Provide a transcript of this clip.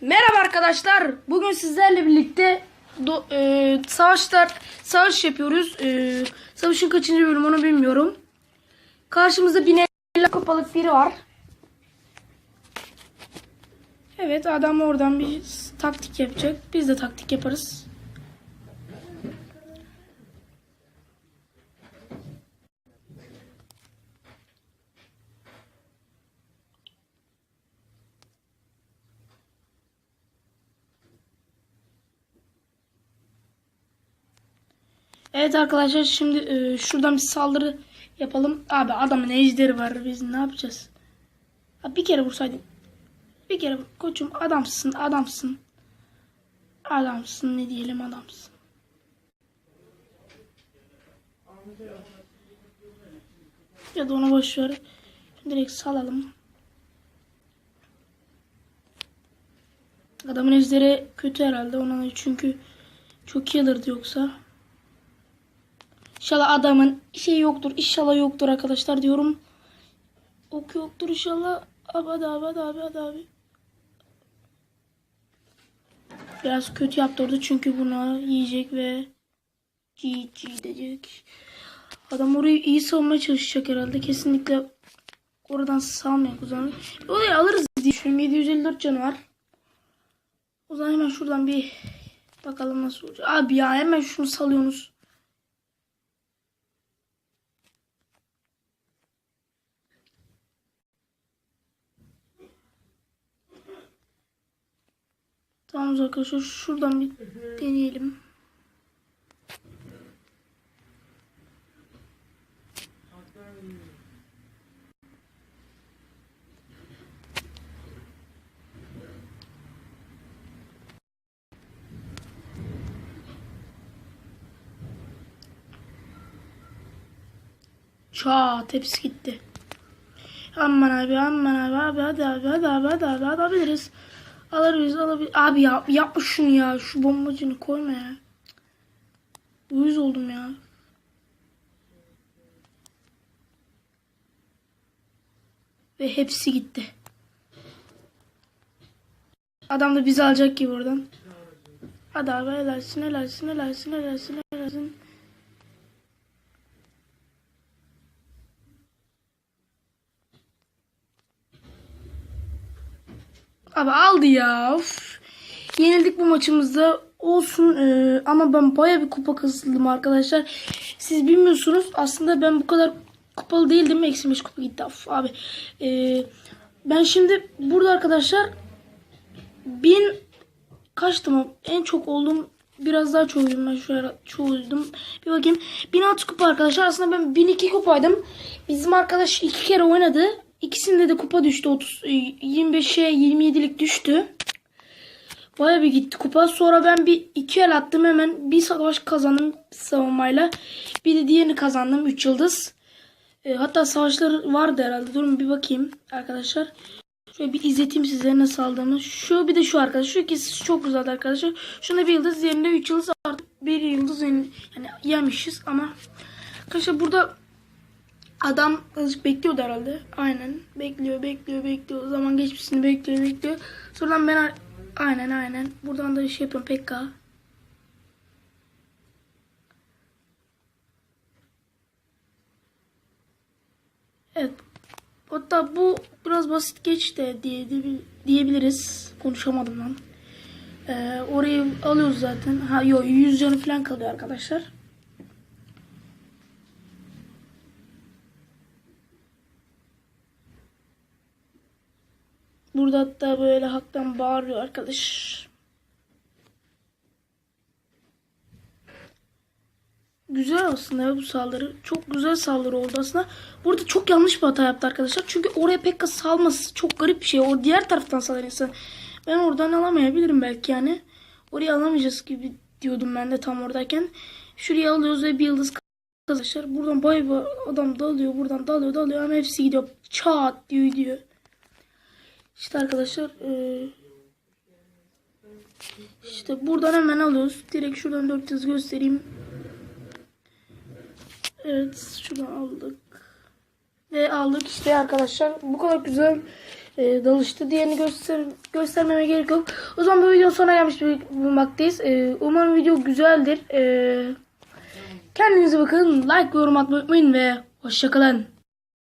Merhaba arkadaşlar. Bugün sizlerle birlikte do, e, savaşlar savaş yapıyoruz. E, savaşın kaçıncı bölüm onu bilmiyorum. Karşımızda bineyle kapalık biri var. Evet adam oradan bir taktik yapacak. Biz de taktik yaparız. Evet arkadaşlar şimdi e, şuradan bir saldırı yapalım. Abi adamın ejderi var. Biz ne yapacağız? Abi bir kere vursaydın. Bir kere. Koçum adamsın adamsın. Adamsın ne diyelim adamsın. Ya da onu boş ver. Direkt salalım. Adamın ejderi kötü herhalde. Ona çünkü çok iyi alırdı yoksa. İnşallah adamın şey yoktur. İnşallah yoktur arkadaşlar diyorum. Ok yoktur inşallah. Hadi abi hadi abi. Biraz kötü yaptı orada çünkü buna yiyecek ve GG diyecek. Adam orayı iyi savunmaya çalışacak herhalde. Kesinlikle oradan salmayacak o zaman. Orayı alırız diye düşünüyorum. 754 canı var. O zaman hemen şuradan bir bakalım nasıl olacak. Abi ya hemen şunu salıyorsunuz. Tamam arkadaşlar şuradan bir deneyelim. Çat hepsi gitti. Aman abi aman abi abi hadi abi hadi abi hadi abi hadi alabiliriz. Alırız alabilir. Abi ya yapma şunu ya. Şu bombacını koyma ya. Uyuz oldum ya. Ve hepsi gitti. Adam da bizi alacak gibi oradan. Hadi abi helalsin helalsin helalsin helalsin helalsin. Abi aldı ya. Of. Yenildik bu maçımızda. Olsun ee, ama ben baya bir kupa kazandım arkadaşlar. Siz bilmiyorsunuz. Aslında ben bu kadar kupalı değildim. Eksi 5 kupa gitti. Of, abi. Ee, ben şimdi burada arkadaşlar bin kaçtım? En çok oldum. Biraz daha çoğuydum ben şu ara çoğuydum. Bir bakayım. 1006 kupa arkadaşlar. Aslında ben 1002 kupaydım. Bizim arkadaş iki kere oynadı. İkisinde de kupa düştü. 30 25'e 27'lik düştü. Baya bir gitti kupa. Sonra ben bir iki el attım hemen. Bir savaş kazandım savunmayla. Bir de diğerini kazandım. 3 yıldız. E, hatta savaşlar vardı herhalde. Durun bir bakayım arkadaşlar. Şöyle bir izleteyim size nasıl aldığımı. Şu bir de şu arkadaşlar. Şu ikisi çok güzeldi arkadaşlar. Şunda bir yıldız. Diğerinde 3 yıldız artık bir yıldız yani yemişiz ama arkadaşlar burada Adam azıcık bekliyordu herhalde. Aynen. Bekliyor, bekliyor, bekliyor. Zaman geçmesini bekliyor, bekliyor. Sonradan ben aynen aynen. Buradan da şey yapıyorum Pekka. Evet. Hatta bu biraz basit geçti diye diyebiliriz. Konuşamadım lan. Ee, orayı alıyoruz zaten. Ha yok 100 canı falan kalıyor arkadaşlar. Burada hatta böyle haktan bağırıyor arkadaş. Güzel aslında bu saldırı. Çok güzel saldırı oldu aslında. Burada çok yanlış bir hata yaptı arkadaşlar. Çünkü oraya Pekka salması çok garip bir şey. O diğer taraftan salırsa ben oradan alamayabilirim belki yani. Oraya alamayacağız gibi diyordum ben de tam oradayken. Şuraya alıyoruz ve bir yıldız arkadaşlar. Buradan bay bay adam dalıyor. Buradan dalıyor dalıyor ama hepsi gidiyor. Çat diyor diyor. İşte arkadaşlar e, işte buradan hemen alıyoruz. Direkt şuradan 400 göstereyim. Evet şuradan aldık. Ve aldık işte arkadaşlar. Bu kadar güzel e, dalıştı. Diğerini göster göstermeme gerek yok. O zaman bu videonun sonuna gelmiş bulunmaktayız. E, umarım video güzeldir. E, kendinize bakın. Like yorum atmayı unutmayın ve hoşçakalın.